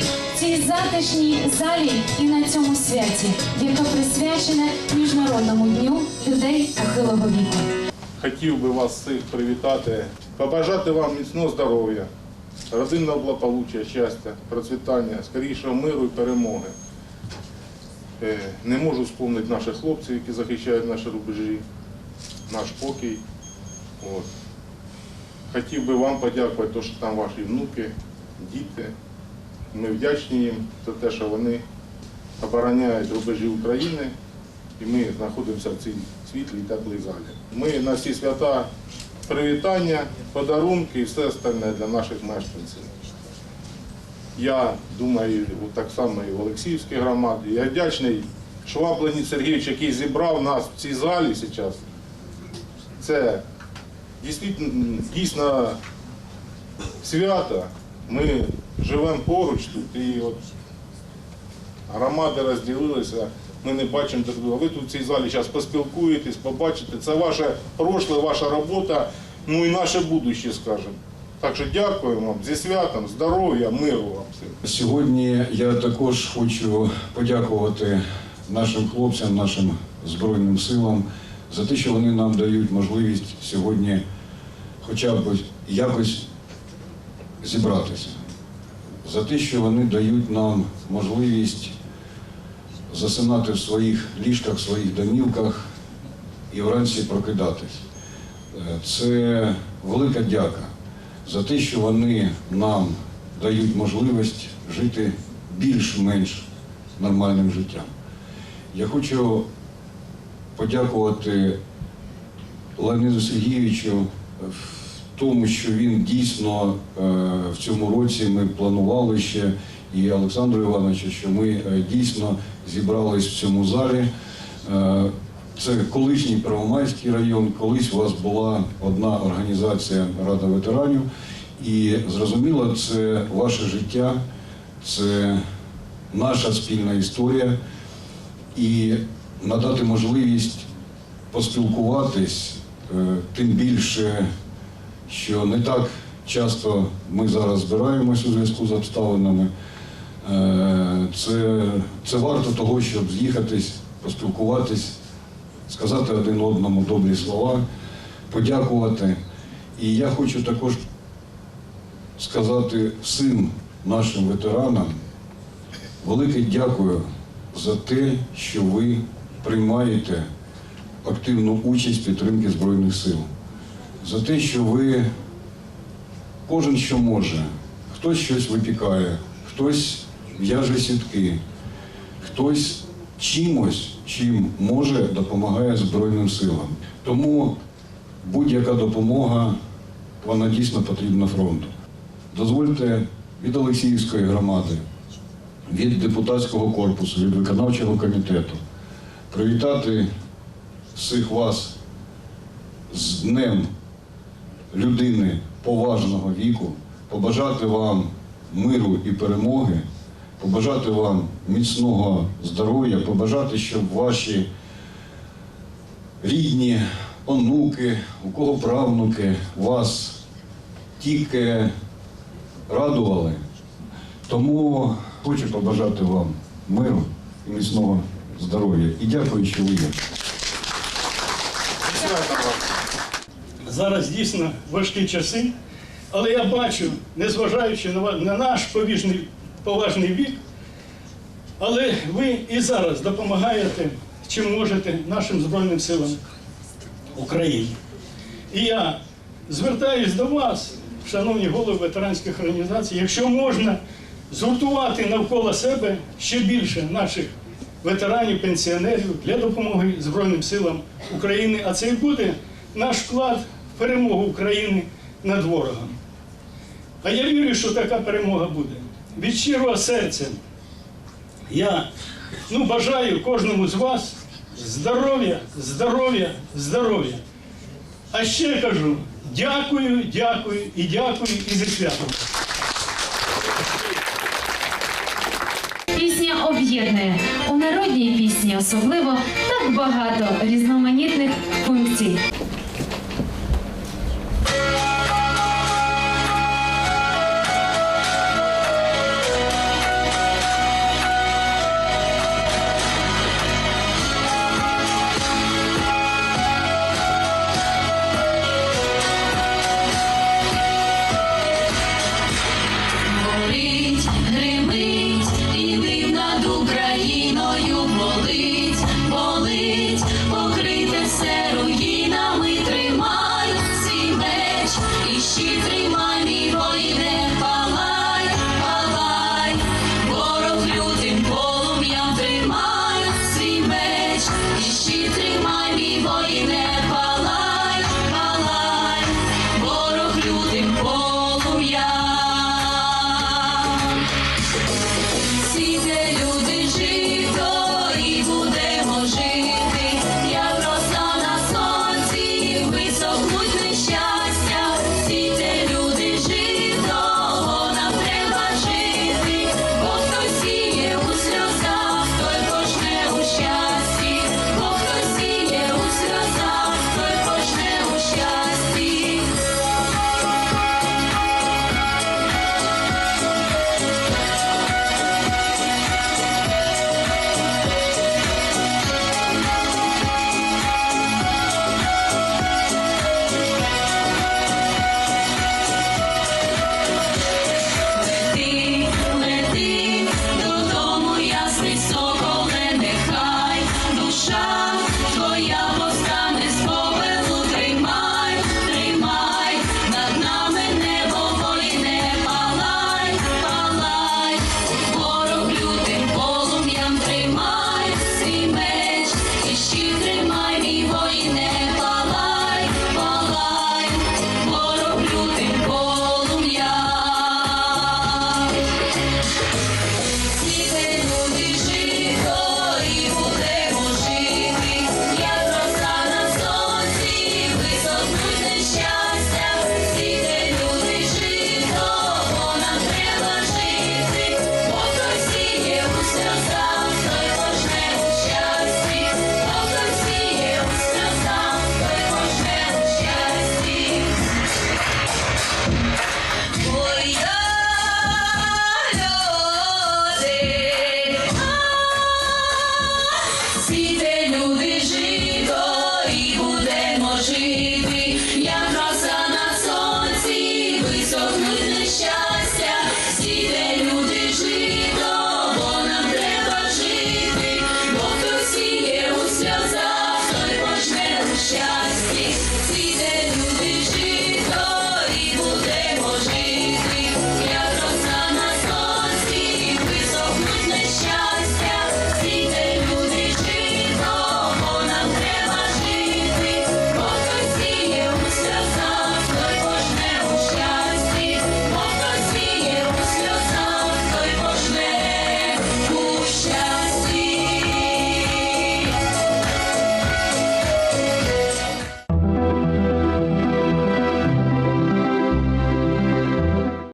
в цій затишній залі і на цьому святі, яка присвячена Міжнародному дню людей похилого віку. Хотів би вас всіх привітати, побажати вам міцного здоров'я, родинного благополуччя, щастя, процвітання, скорішого миру і перемоги. Е, Не можу вспомнити наших хлопців, які захищають наші рубежі, наш покій. От. Хотів би вам подякувати, що там ваші внуки, діти. Ми вдячні їм за те, що вони обороняють рубежі України, і ми знаходимося в цій світлій теплій залі. Ми на всі свята привітання, подарунки і все остальне для наших мешканців. Я думаю, так само і в Олексіївській громаді. Я вдячний Шваб Леонід Сергійович, який зібрав нас в цій залі зараз. Це дійсно свято. Ми живемо поруч тут і от громади розділилися, ми не бачимо друг друга. Ви тут в цій залі зараз поспілкуєтесь, побачите. Це ваше прошле, ваша робота, ну і наше будуще, скажімо. Так що дякуємо вам зі святом, здоров'я, миру вам всім. Сьогодні я також хочу подякувати нашим хлопцям, нашим Збройним силам за те, що вони нам дають можливість сьогодні хоча б якось зібратися, за те, що вони дають нам можливість засинати в своїх ліжках, в своїх домівках і вранці прокидатись. Е, Це велика дяка за те, що вони нам дають можливість жити більш-менш нормальним життям. Я хочу подякувати Леоніду Сергійовичу в тому, що він дійсно е, в цьому році ми планували ще і Олександру Івановичу, що ми е, дійсно зібрались в цьому залі. Е, Це колишній Первомайський район. Колись у вас була одна організація Рада ветеранів, і зрозуміло, це ваше життя, це наша спільна історія. І надати можливість поспілкуватись, тим більше, що не так часто ми зараз збираємось у зв'язку з обставинами. Е, Це, це варто того, щоб з'їхатись, поспілкуватись, сказати один одному добрі слова, подякувати. І я хочу також сказати всім нашим ветеранам велике дякую за те, що ви приймаєте активну участь в підтримки Збройних сил, за те, що ви кожен що може, хтось щось випікає, хтось в'яже сітки, хтось чимось, чим може, допомагає Збройним силам. Тому будь-яка допомога, вона дійсно потрібна фронту. Дозвольте від Олексіївської громади, від депутатського корпусу, від виконавчого комітету привітати всіх вас з Днем людини поважного віку, побажати вам миру і перемоги, побажати вам міцного здоров'я, побажати, щоб ваші рідні, онуки, у кого правнуки вас тільки радували. Тому хочу побажати вам миру і міцного здоров'я. І дякую, що ви є. Зараз дійсно важкі часи, але я бачу, незважаючи на наш поважний, поважний вік, але ви і зараз допомагаєте, чим можете нашим Збройним силам України. І я звертаюсь до вас, шановні голови ветеранських організацій, якщо можна згуртувати навколо себе ще більше наших ветеранів, пенсіонерів для допомоги Збройним силам України, а це і буде наш вклад перемогу України над ворогом. А я вірю, що така перемога буде. Від щирого серця я ну, бажаю кожному з вас здоров'я, здоров'я, здоров'я. А ще кажу дякую, дякую і дякую і зі святом. Пісня об'єднує у народній пісні особливо так багато різноманітних функцій.